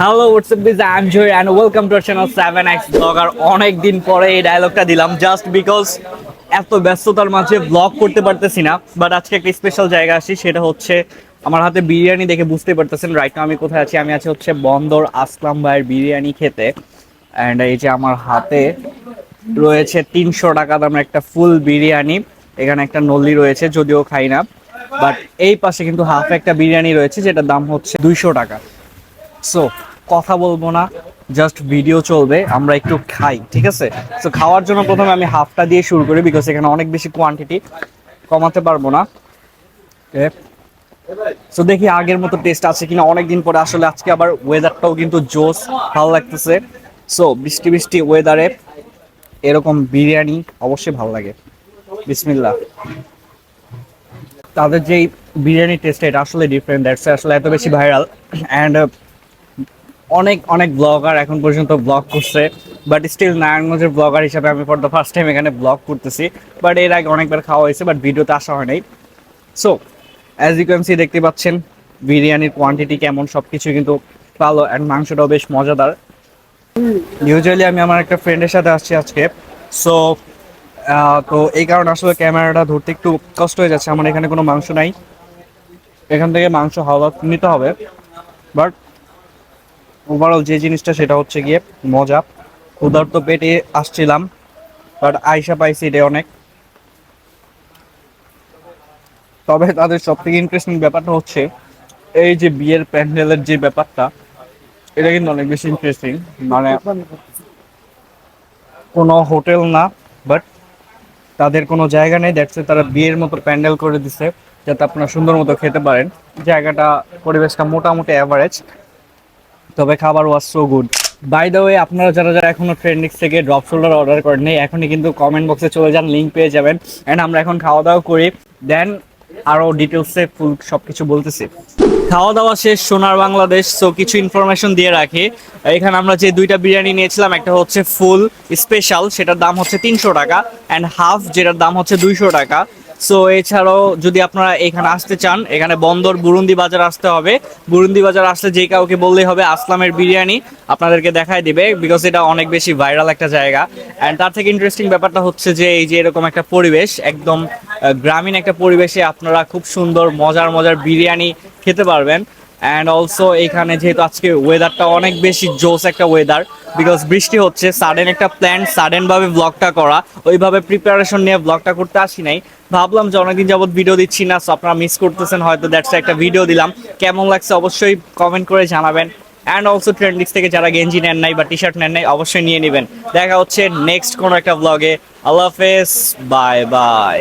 Hello what's up বিজ I am Joy and welcome to channel seven X blogger অনেক দিন পরে এই ডায়লগটা দিলাম জাস্ট বিকজ এত ব্যস্ততার মাঝে ব্লগ করতে পারতেছি না বাট আজকে একটা স্পেশাল জায়গা আসি, সেটা হচ্ছে আমার হাতে বিরিয়ানি দেখে বুঝতে পারতেছেন। রাইট আমি কোথায় আছি? আমি আছি হচ্ছে বন্দর আসলাম ভাইয়ের বিরিয়ানি খেতে। অ্যান্ড এই যে আমার হাতে রয়েছে তিনশো টাকা দামের একটা ফুল বিরিয়ানি। এখানে একটা নল্লি রয়েছে, যদিও খাই না। বাট এই পাশে কিন্তু হাফ একটা বিরিয়ানি রয়েছে, যেটার দাম হচ্ছে দুইশো টাকা। সো কথা বলব না জাস্ট ভিডিও চলবে, আমরা একটু খাই, ঠিক আছে? সো খাওয়ার জন্য প্রথমে আমি হাফটা দিয়ে শুরু করি বিকজ এখানে অনেক বেশি কোয়ান্টিটি কমাতে পারব না। সো দেখি আগের মতো টেস্ট আছে কিনা, অনেকদিন পরে আসলে আজকে আবার ওয়েদারটাও কিন্তু জোস ভালো লাগতেছে। সো বৃষ্টি বৃষ্টি ওয়েদারে এরকম বিরিয়ানি অবশ্যই ভালো লাগে। বিসমিল্লাহ। তাদের যেই বিরিয়ানি টেস্ট এটা আসলে ডিফারেন্ট দ্যাটস আসলে এত বেশি ভাইরাল অ্যান্ড অনেক অনেক ব্লগার এখন পর্যন্ত ব্লগ করছে বাট স্টিল নারায়ণগঞ্জের ব্লগার হিসাবে আমি ফর দ্য ফার্স্ট টাইম এখানে ব্লগ করতেছি বাট এর আগে অনেকবার খাওয়া হয়েছে বাট ভিডিওতে আসা হয় নাই। So as you can see দেখতে পাচ্ছেন, বিরিয়ানির কোয়ান্টিটি কেমন সব কিছু কিন্তু ভালো অ্যান্ড মাংসটাও বেশ মজাদার। ইউজুয়ালি আমি আমার একটা ফ্রেন্ডের সাথে আসছি আজকে সো তো এই কারণে আসলে ক্যামেরাটা ধরতে একটু কষ্ট হয়ে যাচ্ছে, আমার এখানে কোনো মাংস নাই। এখান থেকে মাংস হাওয়া নিতে হবে বাট ওভারঅল যে জিনিসটা সেটা হচ্ছে গিয়ে মজা। ক্ষুধার্ত পেটে আসছিলাম বাট আইসা পাইছি এটা অনেক। তবে তাদের সব থেকে ইন্টারেস্টিং ব্যাপারটা হচ্ছে, এই যে বিয়ের প্যান্ডেলের যে ব্যাপারটা, এটা কিন্তু অনেক বেশি ইন্টারেস্টিং মানে কোনো হোটেল না বাট তাদের কোনো জায়গা নেই দেখছে তারা বিয়ের মতো প্যান্ডেল করে দিছে, যাতে আপনারা সুন্দর মতো খেতে পারেন। জায়গাটা, পরিবেশটা মোটামুটি অ্যাভারেজ তবে খাবার was so good by the way আপনারা যারা যারা এখনও ট্রেন্ডিক্স থেকে ড্রপ শোল্ডার অর্ডার করেন এখনই কিন্তু কমেন্ট বক্সে চলে যান লিঙ্ক পেয়ে যাবেন। অ্যান্ড আমরা এখন খাওয়া দাওয়া করি। দেন আরও ডিটেলসে ফুল সব কিছু বলতেছি। খাওয়া দাওয়া শেষ, সোনার বাংলাদেশ। সো কিছু ইনফরমেশন দিয়ে রাখি। এখানে আমরা যে দুইটা বিরিয়ানি নিয়েছিলাম, একটা হচ্ছে ফুল স্পেশাল সেটার দাম হচ্ছে তিনশো টাকা। অ্যান্ড হাফ যেটার দাম হচ্ছে দুইশো টাকা। সো এছাড়াও যদি আপনারা এখানে আসতে চান, এখানে বন্দর বুরুন্দি বাজার আসতে হবে। বুরুন্দি বাজার আসলে যে কাউকে বললেই হবে, আসলামের বিরিয়ানি আপনাদেরকে দেখায় দিবে বিকজ এটা অনেক বেশি ভাইরাল একটা জায়গা। অ্যান্ড তার থেকে ইন্টারেস্টিং ব্যাপারটা হচ্ছে যে, এই যে এরকম একটা পরিবেশ, একদম গ্রামীণ একটা পরিবেশে আপনারা খুব সুন্দর, মজার মজার বিরিয়ানি খেতে পারবেন। অ্যান্ড অলসো এখানে যেহেতু আজকে ওয়েদারটা অনেক বেশি জোস একটা ওয়েদার বিকজ বৃষ্টি হচ্ছে সাডেন একটা প্ল্যান সাডেন ভাবে ব্লগটা করা। ওইভাবে প্রিপারেশন নিয়ে ব্লগটা করতে আসি নাই। ভাবলাম যে অনেকদিন যাবত ভিডিও দিচ্ছি না সো আপনারা মিস করতেছেন, হয়তো দ্যাটস একটা ভিডিও দিলাম। কেমন লাগছে অবশ্যই কমেন্ট করে জানাবেন। অ্যান্ড অলসো ট্রেন্ডিক্স থেকে যারা গেঞ্জি নেন নাই বা টি শার্ট নেন নাই, অবশ্যই নিয়ে নেবেন। দেখা হচ্ছে নেক্সট কোনো একটা ব্লগে আল্লাহ হাফেজ বাই বাই